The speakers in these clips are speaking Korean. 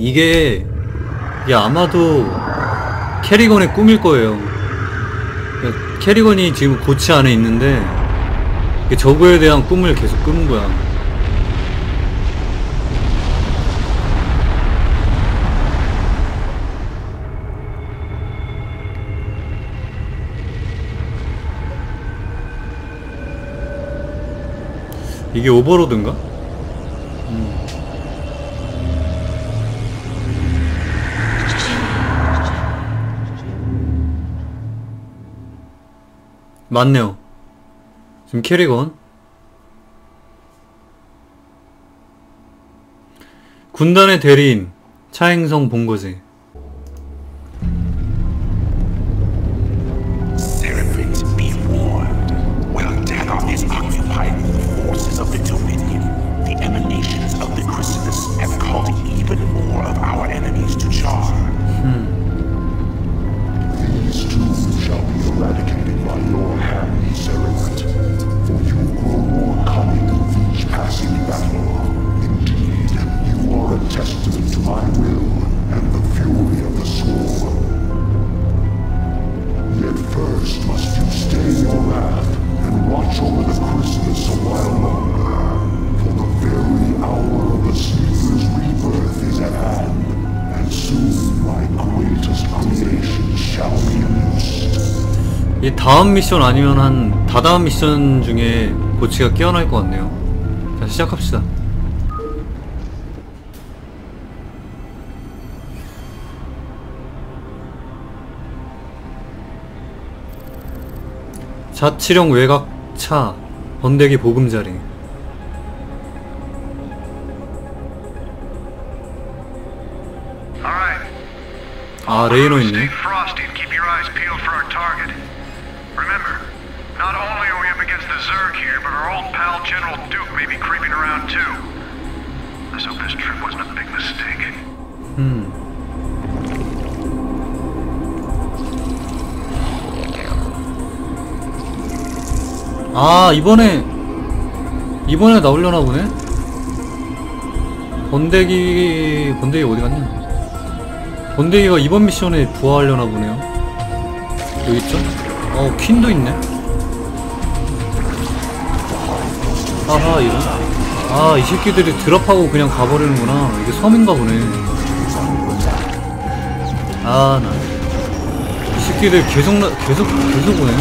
이게 이게 아마도 캐리건의 꿈일 거예요. 캐리건이 지금 고치 안에 있는데 저거에 대한 꿈을 계속 꾸는 거야. 이게 오버로드인가? 맞네요. 지금 캐리건. 군단의 대리인 차행성 본거지. Watch over the chrysalis a while longer. For the very hour of the sleeper's rebirth is at hand, and soon my greatest creation shall be loosed. 이 다음 미션 아니면 한 다다음 미션 중에 고치가 깨어날 것 같네요. 자, 시작합시다. 자치령 외곽 차 번데기 보금자리. 아 레이너 있네 frosty 아 이번에 이번에 나오려나 보네? 번데기 번데기 어디 갔냐? 번데기가 이번 미션에 부활하려나 보네요. 여기 있죠? 어 퀸도 있네. 아하 이런. 아이 새끼들이 드랍하고 그냥 가버리는구나. 이게 섬인가 보네. 아나. 이 새끼들 계속 나, 계속 계속 오네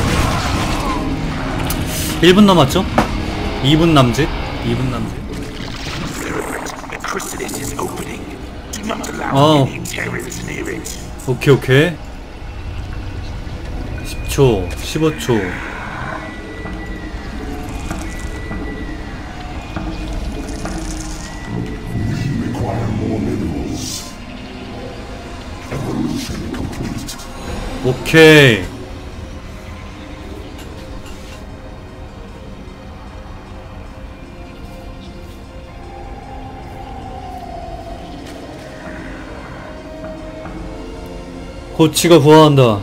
1분 남았죠? 2분 남짓? 2분 남짓 Oh. it. 오케이 오케이 10초 15초 require more minerals. Evolution complete. 오케이 고치가 부활한다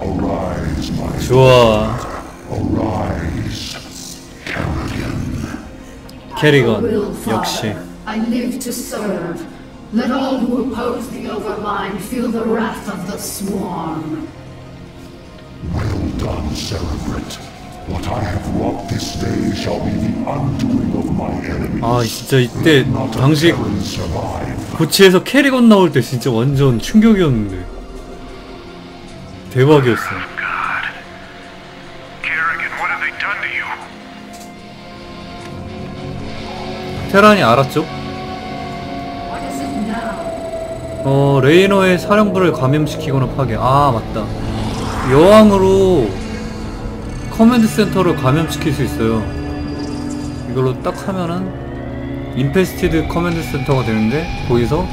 Arise, my 좋아 arise. 캐리건 Will, 역시 Father, I live to serve. Let all who oppose the Overmind feel the wrath of the Swarm. Well done, Cerebrate. What I have wrought this day shall be the undoing of my enemies. 아 진짜 이때 당시. 고치에서 캐리건 나올 때 진짜 완전 충격이었는데 대박이었어? 테란이 알았죠? 어 레이너의 사령부를 감염시키거나 파괴 아 맞다 여왕으로 커맨드 센터를 감염시킬 수 있어요. 이걸로 딱 하면은 인페스티드 커맨드 센터가 되는데 거기서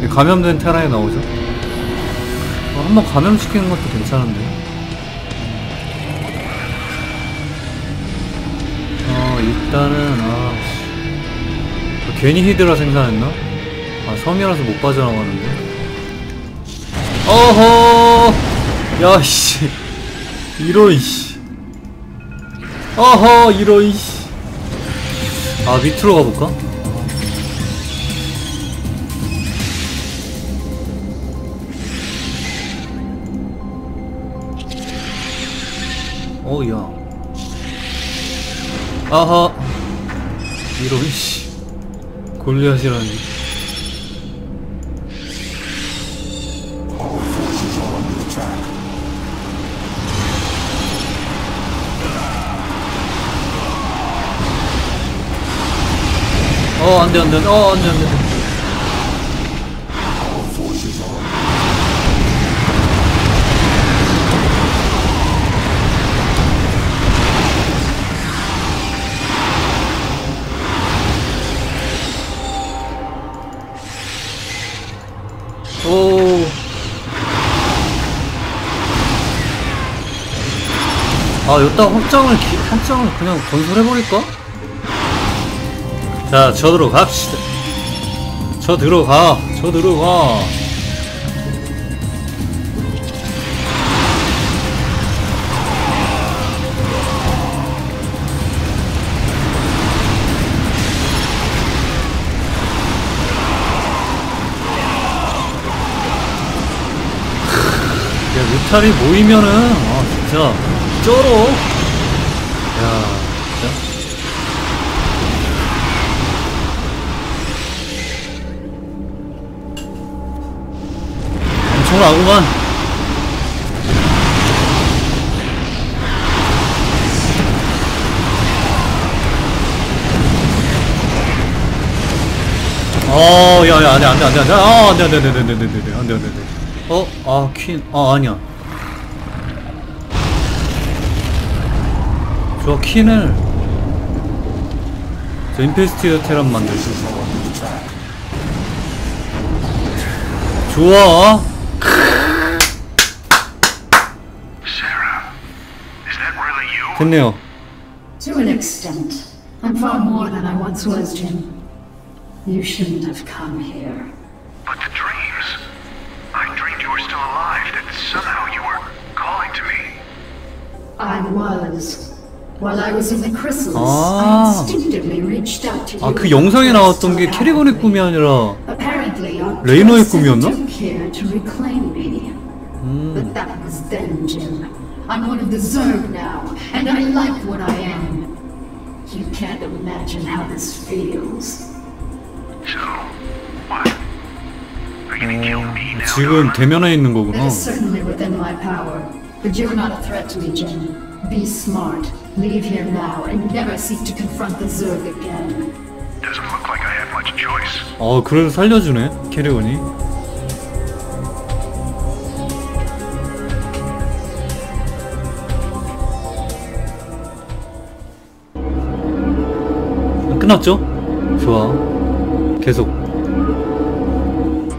이 감염된 테란이 나오죠. 어, 한번 감염시키는 것도 괜찮은데. 어 일단은 아 씨. 괜히 히드라 생산했나? 아 섬이라서 못 빠져나가는데. 어허! 야씨. 이런 씨 어허 이런 아 밑으로 가볼까? 어야. 아하. 이런 씨. 골리앗이라니. 어 안돼 안돼 어 안돼 안돼. 오. 아, 여기다 확장을, 기- 확장을 그냥 건설해버릴까? 자, 저 들어갑시다. 저 들어가, 저 들어가. 야, 뮤탈이 모이면은, 아, 진짜, 쩔어. 엄청나구만. 어, 야, 야, 안 돼, 안 돼, 안 돼, 안 돼, 아, 안 돼, 안 돼, 안 돼, 안 돼, 안 돼, 안 돼, 안 돼, 안 돼, 안 돼. 어, 아, 퀸, 아, 아니야. 저 퀸을, 저 임페스티드 테란 만들죠. 좋아. Sarah, is that really you? 됐네요. To an extent. I'm far more than I once was, Jim. You shouldn't have come here. But the dreams. I dreamed you were still alive, that somehow you were calling to me. I was. While I was in the chrysalis, Ah. I instinctively reached out to you. 아, 그 영상에 나왔던 게 캐리건의 꿈이 아니라, 레이너의 person 꿈이었나? took here to reclaim me. But that was then, Jim. I'm one of the Zerg now, and I like what I am. You can't imagine how this feels. So, what? Are you gonna kill me now? 지금 Don? 대면에 있는 That 거구나. is certainly within my power. But you're not a threat to me, Jim. Be smart. Leave here now and never seek to confront the Zerg again. 어, 그래도 살려주네, 캐리건이. 끝났죠? 좋아. 계속